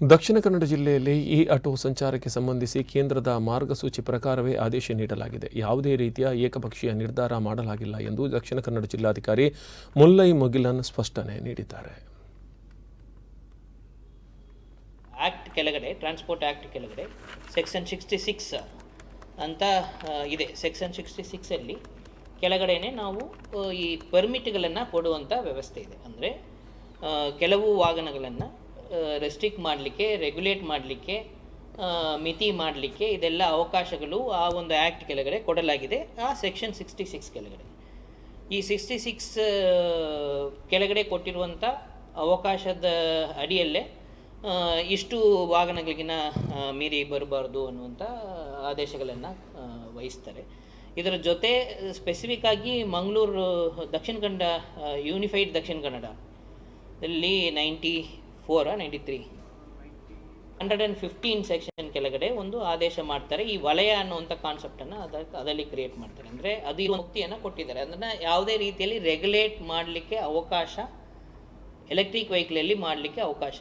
ದಕ್ಷಿಣ ಕನ್ನಡ ಜಿಲ್ಲೆಯಲ್ಲಿ ಈ ಆಟೋ ಸಂಚಾರಕ್ಕೆ ಸಂಬಂಧಿಸಿ ಕೇಂದ್ರದ ಮಾರ್ಗಸೂಚಿ ಪ್ರಕಾರವೇ ಆದೇಶ ನೀಡಲಾಗಿದೆ. ಯಾವುದೇ ರೀತಿಯ ಏಕಪಕ್ಷೀಯ ನಿರ್ಧಾರ ಮಾಡಲಾಗಿಲ್ಲ ಎಂದು ದಕ್ಷಿಣ ಕನ್ನಡ ಜಿಲ್ಲಾಧಿಕಾರಿ ಮುಲ್ಲೈ ಮೊಗಿಲನ್ ಸ್ಪಷ್ಟನೆ ನೀಡಿದ್ದಾರೆ. ಆ್ಯಕ್ಟ್ ಕೆಳಗಡೆ, ಟ್ರಾನ್ಸ್ಪೋರ್ಟ್ ಆ್ಯಕ್ಟ್ ಕೆಳಗಡೆ, ಸೆಕ್ಷನ್ ಸಿಕ್ಸ್ಟಿ ಸಿಕ್ಸ್ ಅಂತ ಇದೆ. ಸೆಕ್ಷನ್ ಸಿಕ್ಸ್ಟಿ ಸಿಕ್ಸಲ್ಲಿ ಕೆಳಗಡೆನೆ ನಾವು ಈ ಪರ್ಮಿಟ್ಗಳನ್ನು ಕೊಡುವಂಥ ವ್ಯವಸ್ಥೆ ಇದೆ. ಅಂದರೆ ಕೆಲವು ವಾಹನಗಳನ್ನು ರೆಸ್ಟ್ರಿಕ್ಟ್ ಮಾಡಲಿಕ್ಕೆ ರೆಗ್ಯುಲೇಟ್ ಮಾಡಲಿಕ್ಕೆ ಮಿತಿ ಮಾಡಲಿಕ್ಕೆ ಇದೆಲ್ಲ ಅವಕಾಶಗಳು ಆ ಒಂದು ಆ್ಯಕ್ಟ್ ಕೆಳಗಡೆ ಕೊಡಲಾಗಿದೆ. ಆ ಸೆಕ್ಷನ್ ಸಿಕ್ಸ್ಟಿ ಸಿಕ್ಸ್ ಕೆಳಗಡೆ. ಈ ಸಿಕ್ಸ್ಟಿ ಸಿಕ್ಸ್ ಕೆಳಗಡೆ ಕೊಟ್ಟಿರುವಂಥ ಅವಕಾಶದ ಅಡಿಯಲ್ಲೇ ಇಷ್ಟು ವಾಹನಗಳಿಗಿನ ಮೀರಿ ಬರಬಾರ್ದು ಅನ್ನುವಂಥ ಆದೇಶಗಳನ್ನು ವಹಿಸ್ತಾರೆ. ಇದರ ಜೊತೆ ಸ್ಪೆಸಿಫಿಕ್ ಆಗಿ ಮಂಗಳೂರು ದಕ್ಷಿಣ ಕನ್ನಡ ಯೂನಿಫೈಡ್ ದಕ್ಷಿಣ ಕನ್ನಡ ಇಲ್ಲಿ ninety ಫೋರಾ ninety three hundred and fifteen section ಕೆಳಗಡೆ ಒಂದು ಆದೇಶ ಮಾಡ್ತಾರೆ. ಈ ವಲಯ ಅನ್ನುವಂಥ ಕಾನ್ಸೆಪ್ಟನ್ನು ಅದಕ್ಕೆ ಅದರಲ್ಲಿ ಕ್ರಿಯೇಟ್ ಮಾಡ್ತಾರೆ. ಅಂದರೆ ಅದು ಈ ಮುಕ್ತಿಯನ್ನು ಕೊಟ್ಟಿದ್ದಾರೆ. ಅದನ್ನು ಯಾವುದೇ ರೀತಿಯಲ್ಲಿ ರೆಗ್ಯುಲೇಟ್ ಮಾಡಲಿಕ್ಕೆ ಅವಕಾಶ ಎಲೆಕ್ಟ್ರಿಕ್ ವೆಹಿಕಲಲ್ಲಿ ಮಾಡಲಿಕ್ಕೆ ಅವಕಾಶ